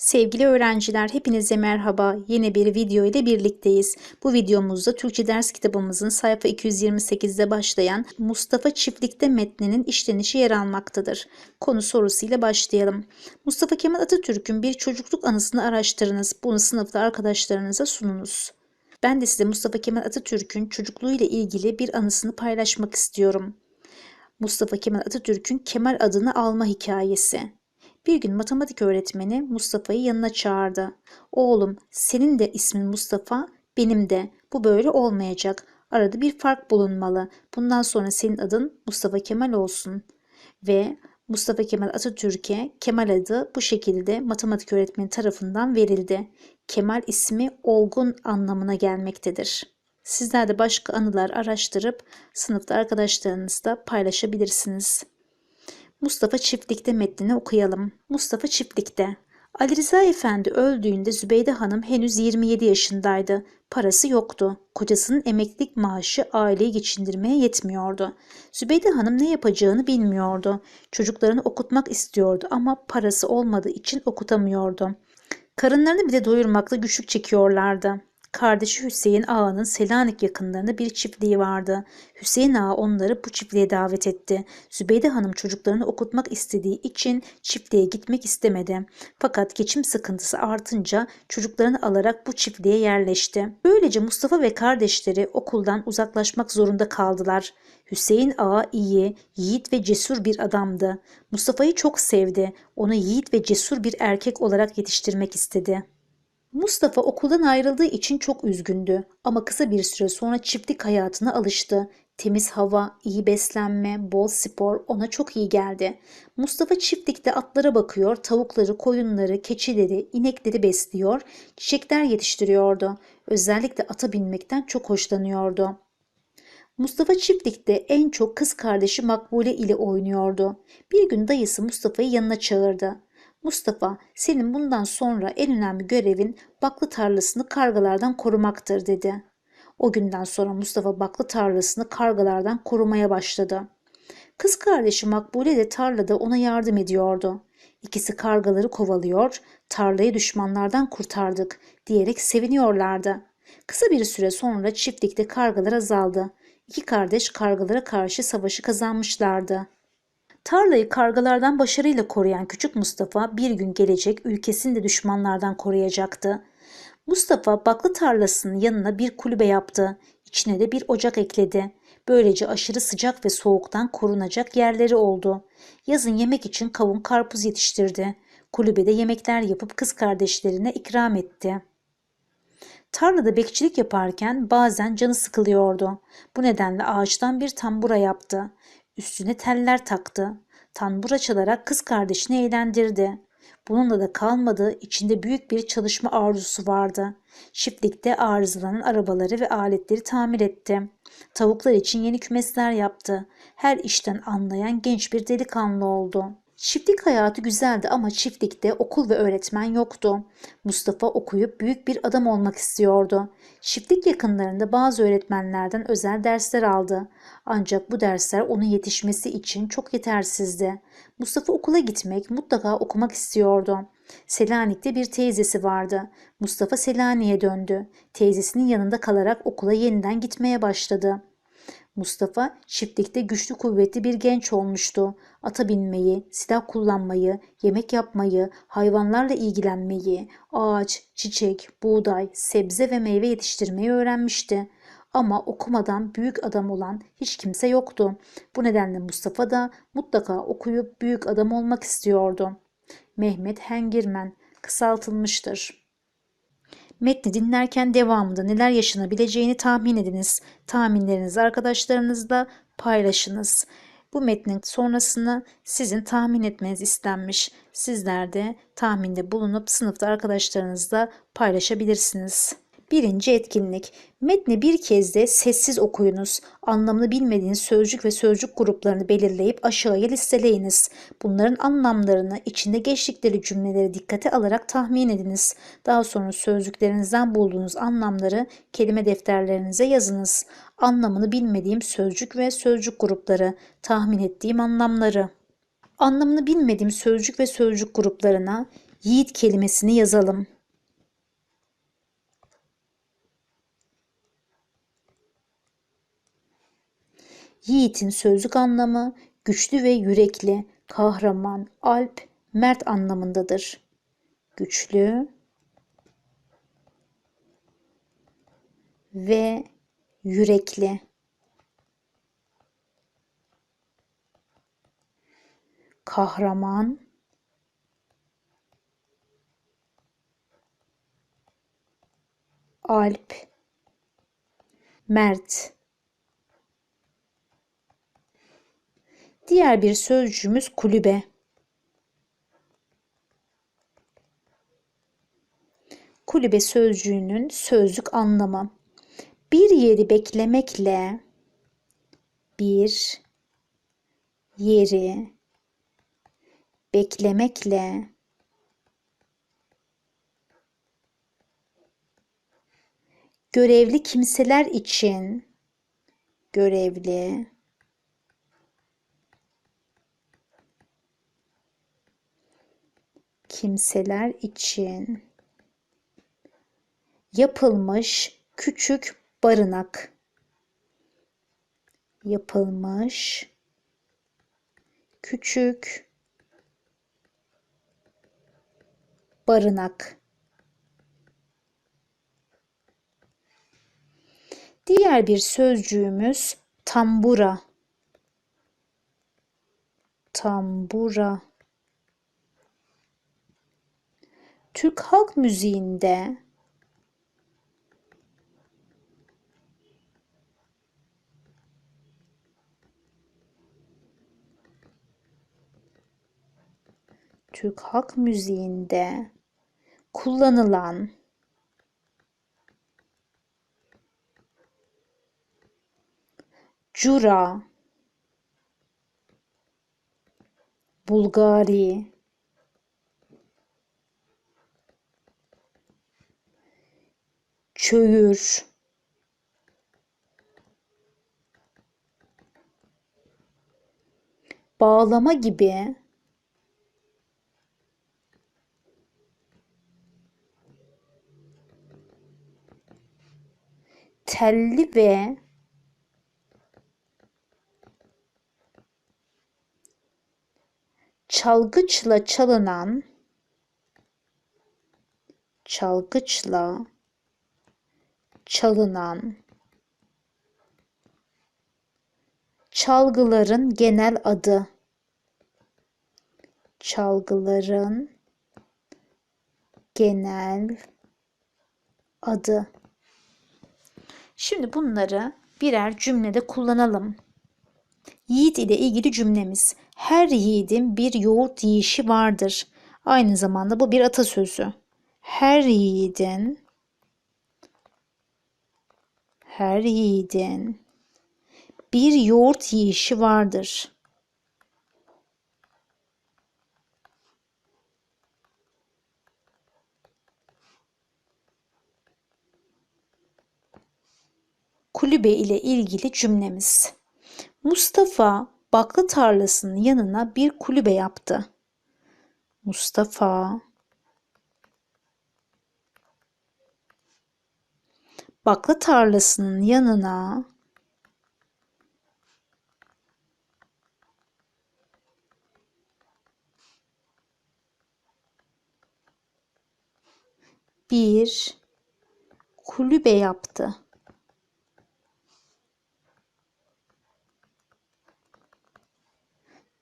Sevgili öğrenciler, hepinize merhaba. Yeni bir video ile birlikteyiz. Bu videomuzda Türkçe ders kitabımızın sayfa 228'de başlayan Mustafa Çiftlik'te metninin işlenişi yer almaktadır. Konu sorusuyla başlayalım. Mustafa Kemal Atatürk'ün bir çocukluk anısını araştırınız. Bunu sınıfta arkadaşlarınıza sununuz. Ben de size Mustafa Kemal Atatürk'ün çocukluğuyla ilgili bir anısını paylaşmak istiyorum. Mustafa Kemal Atatürk'ün Kemal adını alma hikayesi. Bir gün matematik öğretmeni Mustafa'yı yanına çağırdı. Oğlum, senin de ismin Mustafa, benim de. Bu böyle olmayacak. Arada bir fark bulunmalı. Bundan sonra senin adın Mustafa Kemal olsun. Ve Mustafa Kemal Atatürk'e Kemal adı bu şekilde matematik öğretmeni tarafından verildi. Kemal ismi olgun anlamına gelmektedir. Sizler de başka anılar araştırıp sınıfta arkadaşlarınızla paylaşabilirsiniz. Mustafa Çiftlik'te metnini okuyalım. Mustafa Çiftlik'te. Ali Rıza Efendi öldüğünde Zübeyde Hanım henüz 27 yaşındaydı. Parası yoktu. Kocasının emeklilik maaşı aileyi geçindirmeye yetmiyordu. Zübeyde Hanım ne yapacağını bilmiyordu. Çocuklarını okutmak istiyordu ama parası olmadığı için okutamıyordu. Karınlarını bile doyurmakta güçlük çekiyorlardı. Kardeşi Hüseyin Ağa'nın Selanik yakınlarında bir çiftliği vardı. Hüseyin Ağa onları bu çiftliğe davet etti. Zübeyde Hanım çocuklarını okutmak istediği için çiftliğe gitmek istemedi. Fakat geçim sıkıntısı artınca çocuklarını alarak bu çiftliğe yerleşti. Böylece Mustafa ve kardeşleri okuldan uzaklaşmak zorunda kaldılar. Hüseyin Ağa iyi, yiğit ve cesur bir adamdı. Mustafa'yı çok sevdi. Onu yiğit ve cesur bir erkek olarak yetiştirmek istedi. Mustafa okuldan ayrıldığı için çok üzgündü ama kısa bir süre sonra çiftlik hayatına alıştı. Temiz hava, iyi beslenme, bol spor ona çok iyi geldi. Mustafa çiftlikte atlara bakıyor, tavukları, koyunları, keçileri, inekleri besliyor, çiçekler yetiştiriyordu. Özellikle ata binmekten çok hoşlanıyordu. Mustafa çiftlikte en çok kız kardeşi Makbule ile oynuyordu. Bir gün dayısı Mustafa'yı yanına çağırdı. Mustafa, senin bundan sonra en önemli görevin baklı tarlasını kargalardan korumaktır dedi. O günden sonra Mustafa baklı tarlasını kargalardan korumaya başladı. Kız kardeşi Makbule de tarlada ona yardım ediyordu. İkisi kargaları kovalıyor, tarlayı düşmanlardan kurtardık diyerek seviniyorlardı. Kısa bir süre sonra çiftlikte kargalar azaldı. İki kardeş kargalara karşı savaşı kazanmışlardı. Tarlayı kargalardan başarıyla koruyan küçük Mustafa bir gün gelecek ülkesini de düşmanlardan koruyacaktı. Mustafa baklı tarlasının yanına bir kulübe yaptı. İçine de bir ocak ekledi. Böylece aşırı sıcak ve soğuktan korunacak yerleri oldu. Yazın yemek için kavun karpuz yetiştirdi. Kulübede yemekler yapıp kız kardeşlerine ikram etti. Tarlada bekçilik yaparken bazen canı sıkılıyordu. Bu nedenle ağaçtan bir tambura yaptı. Üstüne teller taktı. Tanbura çalarak kız kardeşini eğlendirdi. Bununla da kalmadı, içinde büyük bir çalışma arzusu vardı. Çiftlikte arızalanan arabaları ve aletleri tamir etti. Tavuklar için yeni kümesler yaptı. Her işten anlayan genç bir delikanlı oldu. Çiftlik hayatı güzeldi ama çiftlikte okul ve öğretmen yoktu. Mustafa okuyup büyük bir adam olmak istiyordu. Çiftlik yakınlarında bazı öğretmenlerden özel dersler aldı. Ancak bu dersler onun yetişmesi için çok yetersizdi. Mustafa okula gitmek, mutlaka okumak istiyordu. Selanik'te bir teyzesi vardı. Mustafa Selanik'e döndü. Teyzesinin yanında kalarak okula yeniden gitmeye başladı. Mustafa çiftlikte güçlü kuvvetli bir genç olmuştu. Ata binmeyi, silah kullanmayı, yemek yapmayı, hayvanlarla ilgilenmeyi, ağaç, çiçek, buğday, sebze ve meyve yetiştirmeyi öğrenmişti. Ama okumadan büyük adam olan hiç kimse yoktu. Bu nedenle Mustafa da mutlaka okuyup büyük adam olmak istiyordu. Mehmet Hengirmen kısaltılmıştır. Metni dinlerken devamında neler yaşanabileceğini tahmin ediniz. Tahminlerinizi arkadaşlarınızla paylaşınız. Bu metnin sonrasını sizin tahmin etmeniz istenmiş. Sizler de tahminde bulunup sınıfta arkadaşlarınızla paylaşabilirsiniz. Birinci etkinlik. Metni bir kez de sessiz okuyunuz. Anlamını bilmediğiniz sözcük ve sözcük gruplarını belirleyip aşağıya listeleyiniz. Bunların anlamlarını içinde geçtikleri cümleleri dikkate alarak tahmin ediniz. Daha sonra sözcüklerinizden bulduğunuz anlamları kelime defterlerinize yazınız. Anlamını bilmediğim sözcük ve sözcük grupları, tahmin ettiğim anlamları. Anlamını bilmediğim sözcük ve sözcük gruplarına yiğit kelimesini yazalım. Yiğit'in sözlük anlamı güçlü ve yürekli, kahraman, alp, mert anlamındadır. Güçlü ve yürekli. Kahraman Alp Mert Diğer bir sözcüğümüz kulübe. Kulübe sözcüğünün sözlük anlamı. Bir yeri beklemekle bir yeri beklemekle görevli kimseler için görevli kimseler için yapılmış küçük barınak yapılmış küçük barınak Diğer bir sözcüğümüz tambura. Tambura. Türk halk müziğinde Türk halk müziğinde kullanılan Cura Bulgari Çöğür. Bağlama gibi. Telli ve çalgıçla çalınan çalgıçla çalınan çalgıların genel adı çalgıların genel adı Şimdi bunları birer cümlede kullanalım. Yiğit ile ilgili cümlemiz. Her yiğidin bir yoğurt yiyişi vardır. Aynı zamanda bu bir atasözü. Her yiğidin her yiğidin bir yoğurt yiyişi vardır. Kulübe ile ilgili cümlemiz. Mustafa baklı tarlasının yanına bir kulübe yaptı. Mustafa baklı tarlasının yanına bir kulübe yaptı.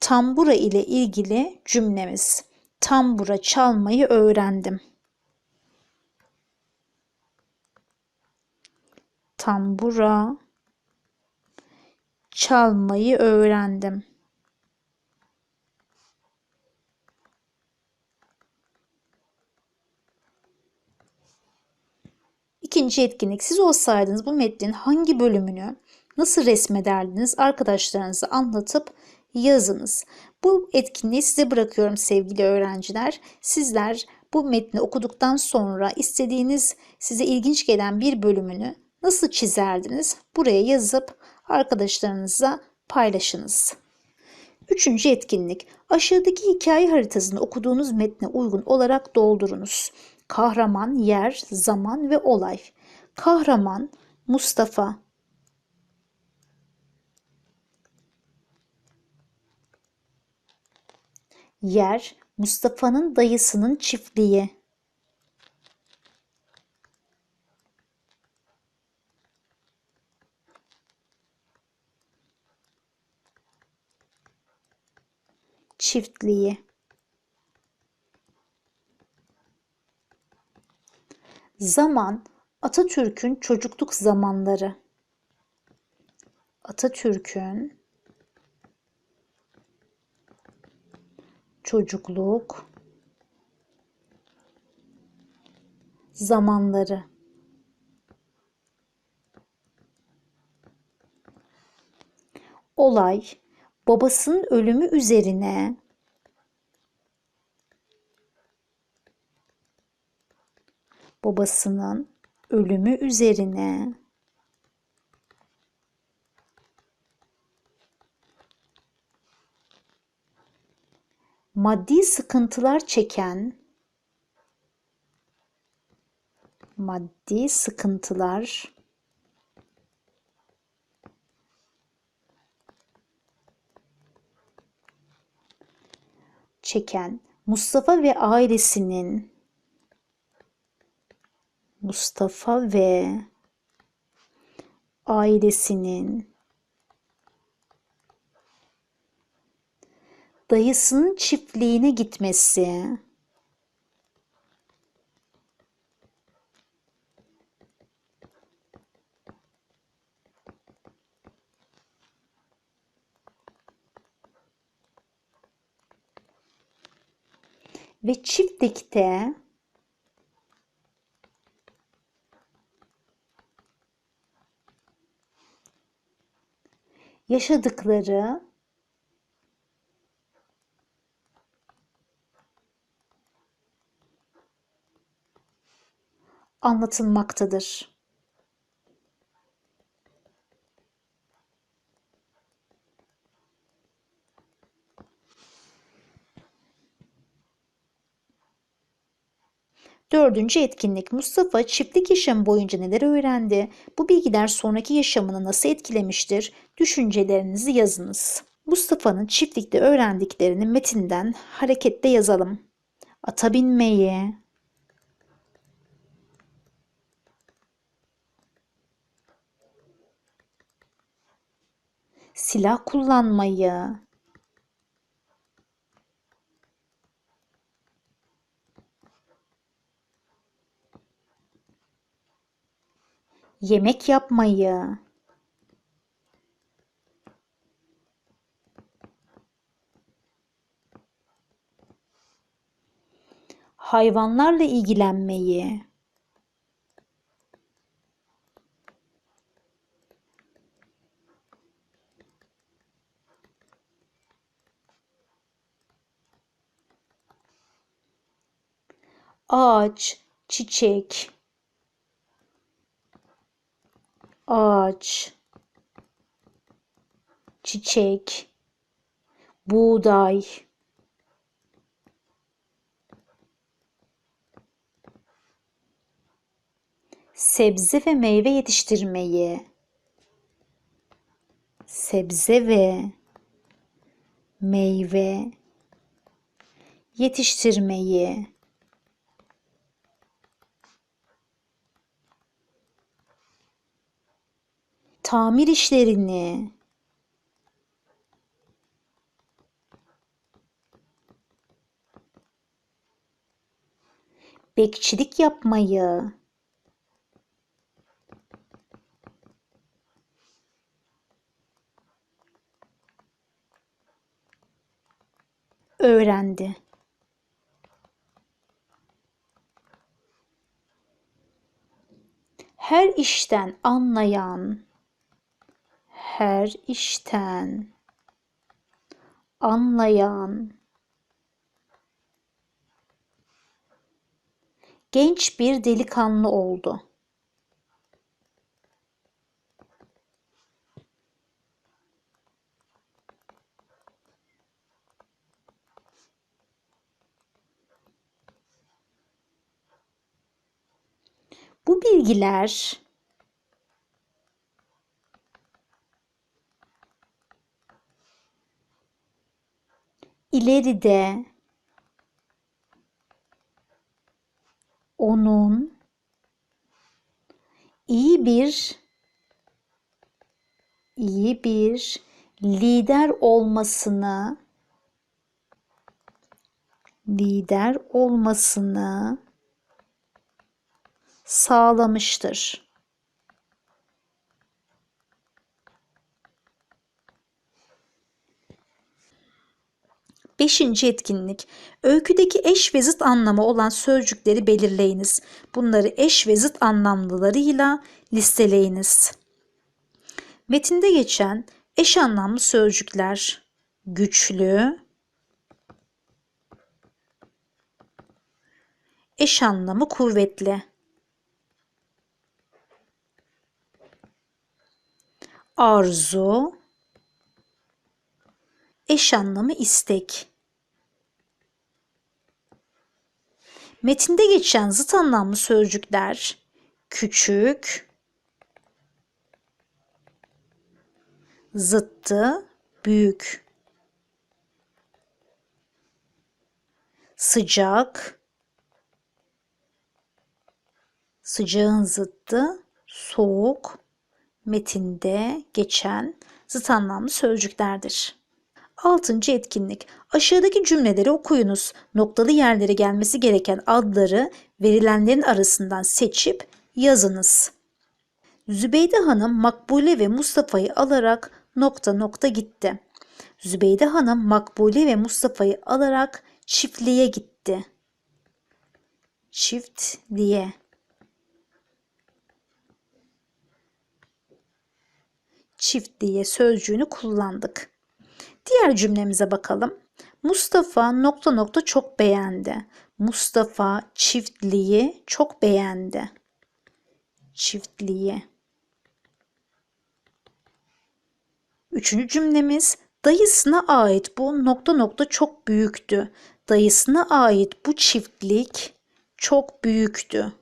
Tambura ile ilgili cümlemiz. Tambura çalmayı öğrendim. Tambura çalmayı öğrendim. İkinci etkinlik siz olsaydınız bu metnin hangi bölümünü nasıl resmederdiniz arkadaşlarınıza anlatıp yazınız. Bu etkinliği size bırakıyorum sevgili öğrenciler. Sizler bu metni okuduktan sonra istediğiniz size ilginç gelen bir bölümünü nasıl çizerdiniz? Buraya yazıp arkadaşlarınıza paylaşınız. Üçüncü etkinlik. Aşağıdaki hikaye haritasını okuduğunuz metne uygun olarak doldurunuz. Kahraman, yer, zaman ve olay. Kahraman Mustafa. Yer Mustafa'nın dayısının çiftliği. Çiftliği. Zaman Atatürk'ün çocukluk zamanları. Atatürk'ün çocukluk zamanları. Olay babasının ölümü üzerine babasının ölümü üzerine. Maddi sıkıntılar çeken maddi sıkıntılar çeken Mustafa ve ailesinin Mustafa ve ailesinin dayısının çiftliğine gitmesi. Ve çiftlikte yaşadıkları anlatılmaktadır. Dördüncü etkinlik Mustafa çiftlik yaşamı boyunca neler öğrendi? Bu bilgiler sonraki yaşamını nasıl etkilemiştir? Düşüncelerinizi yazınız. Mustafa'nın çiftlikte öğrendiklerini metinden hareketle yazalım. Ata binmeyi, silah kullanmayı, yemek yapmayı, hayvanlarla ilgilenmeyi, ağaç, çiçek, ağaç, çiçek, buğday, sebze ve meyve yetiştirmeyi, sebze ve meyve yetiştirmeyi, tamir işlerini, bekçilik yapmayı, öğrendi. Her işten anlayan, her işten anlayan genç bir delikanlı oldu. Bu bilgiler ileride onun iyi bir iyi bir lider olmasını lider olmasını sağlamıştır. Beşinci etkinlik. Öyküdeki eş ve zıt anlamı olan sözcükleri belirleyiniz. Bunları eş ve zıt anlamlılarıyla listeleyiniz. Metinde geçen eş anlamlı sözcükler güçlü, eş anlamı kuvvetli. Arzu, eş anlamı istek. Metinde geçen zıt anlamlı sözcükler küçük, zıttı, büyük. Sıcak, sıcağın zıttı, soğuk, metinde geçen zıt anlamlı sözcüklerdir. Altıncı etkinlik. Aşağıdaki cümleleri okuyunuz. Noktalı yerlere gelmesi gereken adları verilenlerin arasından seçip yazınız. Zübeyde Hanım Makbule ve Mustafa'yı alarak nokta nokta gitti. Zübeyde Hanım Makbule ve Mustafa'yı alarak çiftliğe gitti. Çiftliğe. Çiftliğe sözcüğünü kullandık. Diğer cümlemize bakalım. Mustafa nokta nokta çok beğendi. Mustafa çiftliği çok beğendi. Çiftliği. Üçüncü cümlemiz dayısına ait bu nokta nokta çok büyüktü. Dayısına ait bu çiftlik çok büyüktü.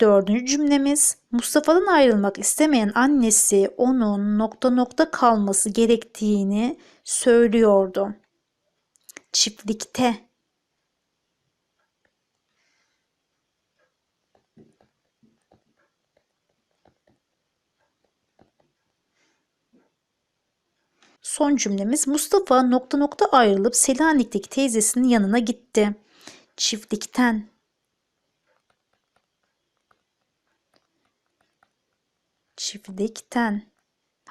Dördüncü cümlemiz Mustafa'dan ayrılmak istemeyen annesi onun nokta nokta kalması gerektiğini söylüyordu. Çiftlikte Son cümlemiz Mustafa nokta nokta ayrılıp Selanik'teki teyzesinin yanına gitti. Çiftlikten çiftlikten.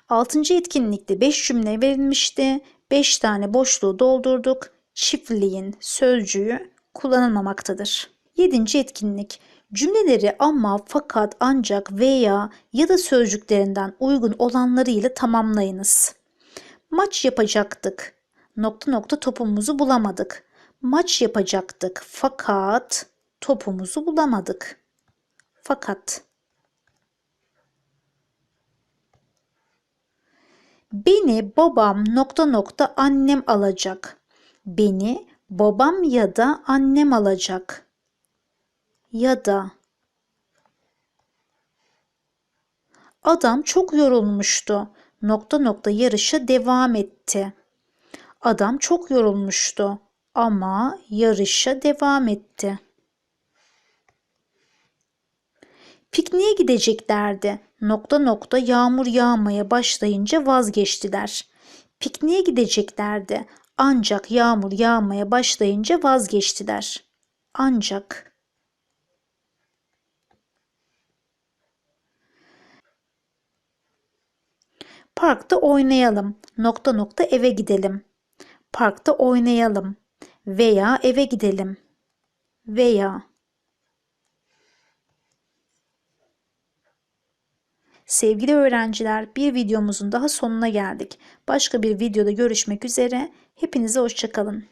Altıncı etkinlikte 5 cümle verilmişti. 5 tane boşluğu doldurduk. Çiftliğin sözcüğü kullanılmamaktadır. Yedinci etkinlik cümleleri ama fakat ancak veya ya da sözcüklerinden uygun olanlarıyla tamamlayınız. Maç yapacaktık. Nokta nokta topumuzu bulamadık. Maç yapacaktık fakat topumuzu bulamadık. Fakat Beni babam nokta nokta annem alacak. Beni babam ya da annem alacak. Ya da Adam çok yorulmuştu. Nokta nokta yarışa devam etti. Adam çok yorulmuştu ama yarışa devam etti. Pikniğe gideceklerdi. Nokta nokta yağmur yağmaya başlayınca vazgeçtiler. Pikniğe gideceklerdi. Ancak yağmur yağmaya başlayınca vazgeçtiler. Ancak Parkta oynayalım. Nokta nokta eve gidelim. Parkta oynayalım veya eve gidelim veya Sevgili öğrenciler bir videomuzun daha sonuna geldik. Başka bir videoda görüşmek üzere. Hepinize hoşçakalın.